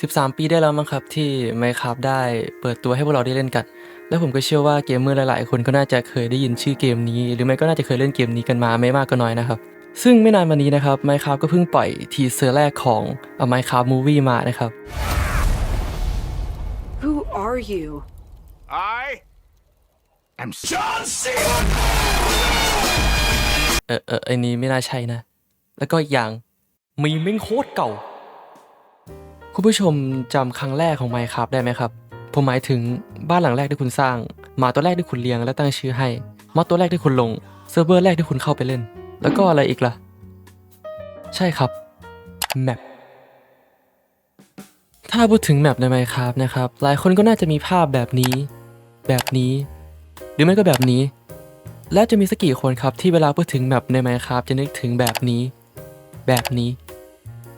13 ปีได้แล้วมั้งครับที่ Minecraft ได้เปิดตัวให้พวกเราได้เล่นกัน และผมก็เชื่อว่าเกมเมอร์หลายๆ คนก็น่าจะเคยได้ยินชื่อเกมนี้ หรือไม่ก็น่าจะเคยเล่นเกมนี้กันมาไม่มากก็น้อยนะครับ ซึ่งไม่นานมานี้นะครับ Minecraft ก็เพิ่งปล่อยทีเซอร์แรกของ A Minecraft Movie มานะครับ Who are you? I am John Cena. เออเออไอ้นี้ไม่น่าใช่นะ แล้วก็อีกอย่างมีมิ่งโคตรเก่า คุณผู้ชมจำครั้งแรกของ Minecraft ได้ไหมครับ ผมหมายถึงบ้านหลังแรกที่คุณสร้าง หมาตัวแรกที่คุณเลี้ยงและตั้งชื่อให้มอดตัวแรกที่คุณลง เซิร์ฟเวอร์แรกที่คุณเข้าไปเล่น แล้วก็อะไรอีกล่ะ ใช่ครับแมปถ้าพูดถึงแมปใน Minecraft นะครับ หลายคนก็น่าจะมีภาพแบบนี้ แบบนี้ หรือไม่ก็แบบนี้ และจะมีสักกี่คนครับที่เวลาพูดถึงแมปใน Minecraft จะนึกถึงแบบนี้ แบบนี้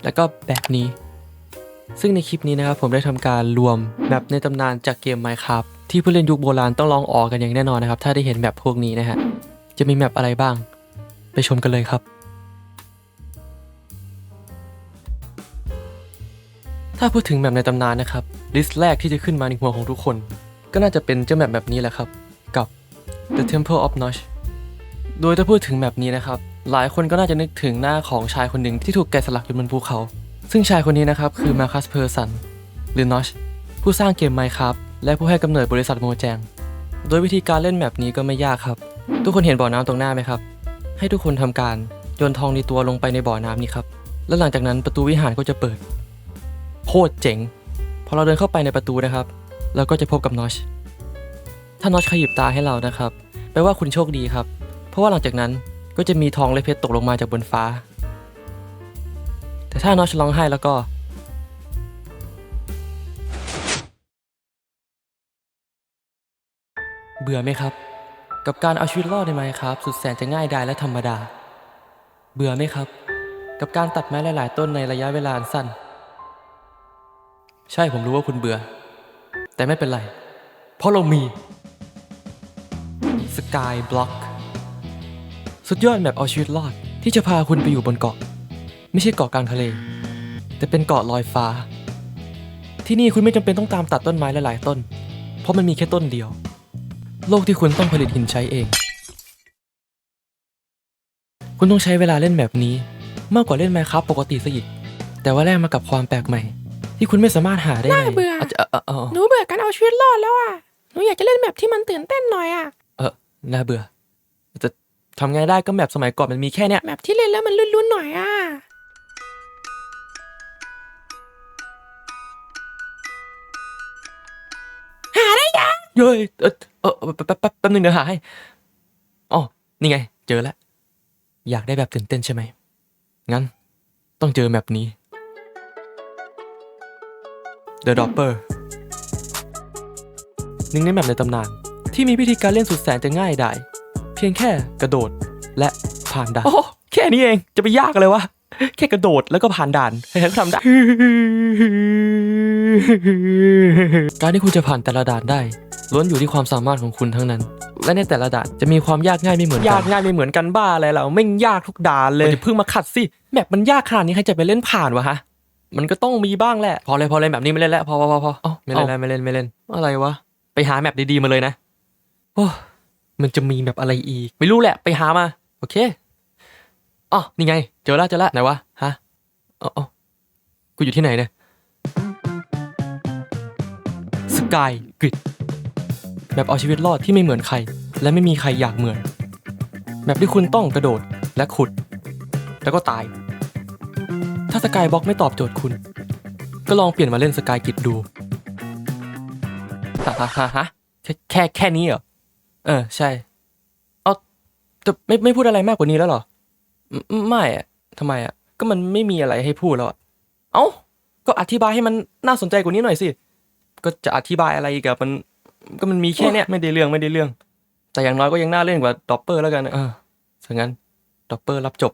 แล้วก็แบบนี้ ซึ่งในคลิปนี้นะครับผมได้ทำการรวมแมปในตำนานจากเกม Minecraft ที่ผู้เล่นยุคโบราณต้องลองออกกันอย่างแน่นอนนะครับ ถ้าได้เห็นแมปพวกนี้นะฮะ จะมีแมปอะไรบ้าง ไปชมกันเลยครับ ถ้าพูดถึงแมปในตำนานนะครับ ลิสต์แรกที่จะขึ้นมาในหัวของทุกคน ก็น่าจะเป็นเจ้าแมปแบบนี้แหละครับ กับ The Temple of Nosh โดยถ้าพูดถึงแมปนี้นะครับ หลายคนก็น่าจะนึกถึงหน้าของชายคนหนึ่งที่ถูกแกะสลักอยู่บนภูเขา ซึ่งชายคนนี้นะครับคือมาคัสเพอร์สันหรือ Nosh ผู้สร้างเกม Minecraft และผู้ให้กำเนิดบริษัทโมแจง โดยวิธีการเล่นแมปนี้ก็ไม่ยากครับ ทุกคนเห็นบ่อน้ำตรงหน้าไหมครับ ให้ทุกคนทำการโยนทองในตัวลงไปในบ่อน้ำนี้ครับ แล้วหลังจากนั้นประตูวิหารก็จะเปิดโคตรเจ๋ง พอเราเดินเข้าไปในประตูนะครับ เราก็จะพบกับนอช ถ้านอชขยิบตาให้เรานะครับ แปลว่าคุณโชคดีครับ เพราะว่าหลังจากนั้นก็จะมีทองและเพชรตกลงมาจากบนฟ้า แต่ถ้านอชร้องไห้แล้วก็เบื่อไหมครับ กับการเอาชีวิตรอดในไมครับ สุดแสนจะง่ายดายและธรรมดา เบื่อไหมครับ กับการตัดไม้หลาย ๆ ต้นในระยะเวลาอันสั้น ใช่ผมรู้ว่าคุณเบื่อ แต่ไม่เป็นไร เพราะเรามี Sky Block สุดยอดแมปเอาชีวิตรอดที่จะพาคุณไปอยู่บนเกาะ ไม่ใช่เกาะกลางทะเล แต่เป็นเกาะลอยฟ้า ที่นี่คุณไม่จำเป็นต้องตามตัดต้นไม้หลายๆต้น เพราะมันมีแค่ต้นเดียว โลกที่คุณต้องผลิตหินใช้เอง คุณต้องใช้เวลาเล่นแบบนี้ มากกว่าเล่นไมครับปกติซะอีก แต่ว่าแลกมากับความแปลกใหม่ ที่คุณไม่สามารถหาได้ในน่าเบื่อจจะเออเออเออหนูเบื่อการเอาชีวิตรอดแล้วอะหนูอยากจะเล่นแบบที่มันตื่นเต้นหน่อยอะ เออน่าเบื่อจะทำไงได้ก็แบบสมัยก่อนมันมีแค่เนี้ยแบบที่เล่นแล้วมันลุ้นๆหน่อยอะ เย้ยเออเออแป๊บแป๊บแป๊บแป๊บนึงเดี๋ยวหาให้อ๋อนี่ไง เจอแล้ว อยากได้แบบตื่นเต้นใช่ไหม งั้น ต้องเจอแบบนี้ The Dopper หนึ่งในแบบในตำนาน ที่มีวิธีการเล่นสุดแสนจะง่ายไดายเพียงแค่กระโดดและผ่านด่านโอ้แค่นี้เองจะไปยากเลยวะ แค่กระโดดแล้วก็ผ่านด่านใครๆก็ทำได้ การที่คุณจะผ่านแต่ละด่านได้ ล้วนอยู่ที่ความสามารถของคุณทั้งนั้น และในแต่ละด่านจะมีความยากง่ายไม่เหมือนกันยากง่ายไม่เหมือนกันบ้าอะไรเราไม่งยากทุกด่านเลยจะเพิ่งมาขัดสิแมปมันยากขนาดนี้ใครจะไปเล่นผ่านวะฮะมันก็ต้องมีบ้างแหละ พอเลยพอเลยแบบนี้ไม่เล่นแล้วพอพอพอพออ๋อไม่เล่นแล้วไม่เล่นไม่เล่น อะไรวะไปหาแมปดีๆมาเลยนะโอ้มันจะมีแบบอะไรอีก ไม่รู้แหละไปหามา โอเคอ๋อนี่ไง เจอแล้วเจอแล้วไหนวะฮะอ๋อออกูอยู่ที่ไหนเนี่ย กายกริดแบบเอาชีวิตรอดที่ไม่เหมือนใคร และไม่มีใครอยากเหมือน แบบที่คุณต้องกระโดดและขุด แล้วก็ตาย ถ้าสกายบล็อกไม่ตอบโจทย์คุณ ก็ลองเปลี่ยนมาเล่นสกายกิดดูฮะฮะฮะฮะแค่แค่แค่นี้เหรอ เออ ใช่ เอาจะไม่ไม่พูดอะไรมากกว่านี้แล้วเหรอไม่ไม่อะทำไมอะก็มันไม่มีอะไรให้พูดแล้วอะเอ้า ก็อธิบายให้มันน่าสนใจกว่านี้หน่อยสิ ก็จะอธิบายอะไรอีกับมันก็มันมีแค่เนี้ยไม่ได้เรื่องไม่ได้เรื่อง แต่อย่างน้อยก็ยังน่าเล่นกว่าด็อปเปอร์แล้วกันนะเออถ้างั้นด็อปเปอร์รับจบ